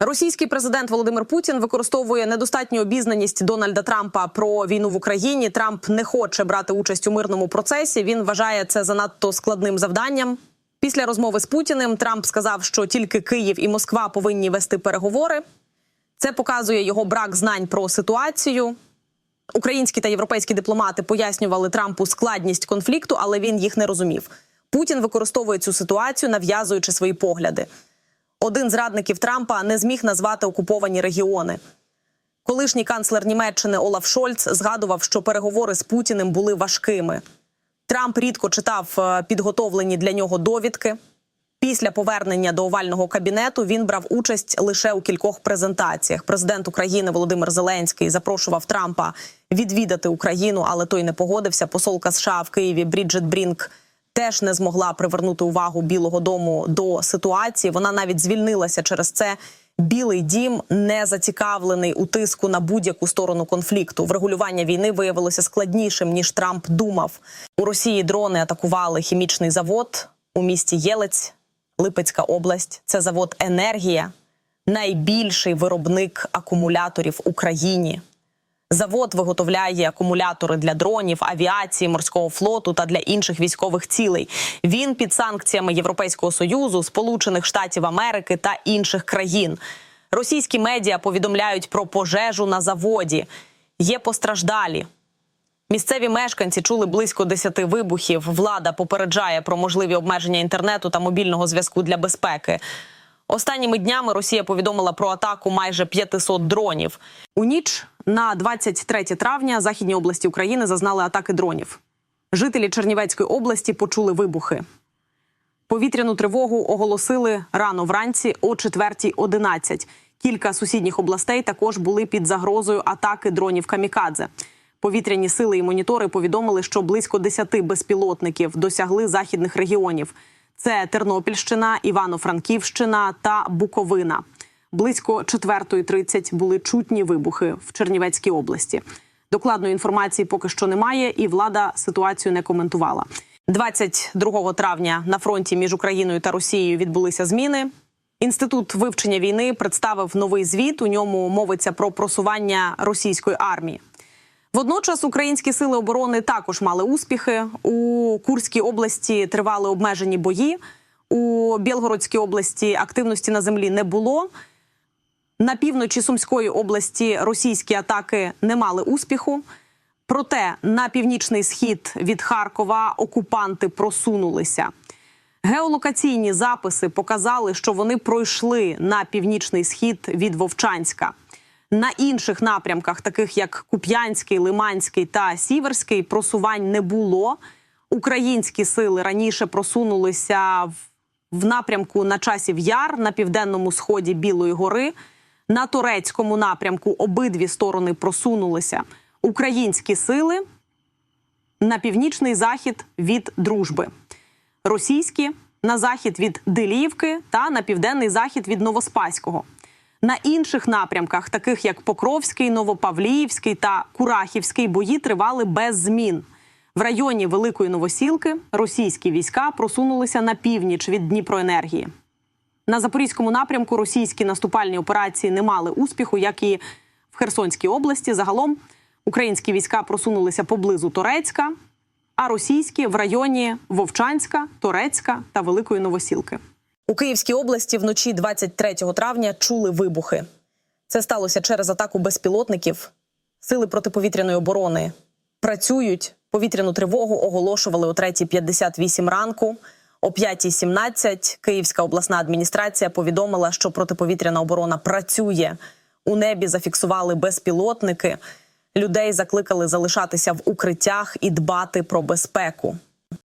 Російський президент Володимир Путін використовує недостатню обізнаність Дональда Трампа про війну в Україні. Трамп не хоче брати участь у мирному процесі. Він вважає це занадто складним завданням. Після розмови з Путіним Трамп сказав, що тільки Київ і Москва повинні вести переговори. Це показує його брак знань про ситуацію. Українські та європейські дипломати пояснювали Трампу складність конфлікту, але він їх не розумів. Путін використовує цю ситуацію, нав'язуючи свої погляди. Один з радників Трампа не зміг назвати окуповані регіони. Колишній канцлер Німеччини Олаф Шольц згадував, що переговори з Путіним були важкими. Трамп рідко читав е, підготовлені для нього довідки. Після повернення до овального кабінету він брав участь лише у кількох презентаціях. Президент України Володимир Зеленський запрошував Трампа відвідати Україну, але той не погодився. Посолка США в Києві Бріджит Брінк теж не змогла привернути увагу Білого Дому до ситуації. Вона навіть звільнилася через це. Білий дім не зацікавлений у тиску на будь-яку сторону конфлікту. Врегулювання війни виявилося складнішим ніж Трамп думав. У Росії дрони атакували хімічний завод у місті Єлець, Липецька область. Це завод Енергія, найбільший виробник акумуляторів в Україні. Завод виготовляє акумулятори для дронів, авіації, морського флоту та для інших військових цілей. Він під санкціями Європейського союзу, Сполучених Штатів Америки та інших країн. Російські медіа повідомляють про пожежу на заводі. Є постраждалі. Місцеві мешканці чули близько 10 вибухів. Влада попереджає про можливі обмеження інтернету та мобільного зв'язку для безпеки. Останніми днями Росія повідомила про атаку майже 500 дронів. У ніч на 23 травня західні області України зазнали атаки дронів. Жителі Чернівецької області почули вибухи. Повітряну тривогу оголосили рано вранці о 4.11. Кілька сусідніх областей також були під загрозою атаки дронів камікадзе. Повітряні сили і монітори повідомили, що близько 10 безпілотників досягли західних регіонів. Це Тернопільщина, Івано-Франківщина та Буковина. Близько 4.30 були чутні вибухи в Чернівецькій області. Докладної інформації поки що немає, і влада ситуацію не коментувала. 22 травня на фронті між Україною та Росією відбулися зміни. Інститут вивчення війни представив новий звіт. У ньому мовиться про просування російської армії. Водночас українські сили оборони також мали успіхи. У Курській області тривали обмежені бої. У Білгородській області активності на землі не було. На півночі Сумської області російські атаки не мали успіху. Проте на північний схід від Харкова окупанти просунулися. Геолокаційні записи показали, що вони пройшли на північний схід від Вовчанська. На інших напрямках, таких як Куп'янський, Лиманський та Сіверський, просувань не було. Українські сили раніше просунулися в, в напрямку на часів Яр на південному сході Білої гори. На турецькому напрямку обидві сторони просунулися. Українські сили на північний захід від дружби, російські на захід від Делівки та на південний захід від Новоспаського. На інших напрямках, таких як Покровський, Новопавліївський та Курахівський, бої тривали без змін. В районі Великої Новосілки російські війська просунулися на північ від Дніпроенергії. На запорізькому напрямку російські наступальні операції не мали успіху, як і в Херсонській області. Загалом українські війська просунулися поблизу Торецька, а російські в районі Вовчанська, Торецька та Великої Новосілки. У Київській області вночі 23 травня чули вибухи. Це сталося через атаку безпілотників. Сили протиповітряної оборони працюють. Повітряну тривогу оголошували о 3.58 ранку. О 5.17 Київська обласна адміністрація повідомила, що протиповітряна оборона працює. У небі зафіксували безпілотники. Людей закликали залишатися в укриттях і дбати про безпеку.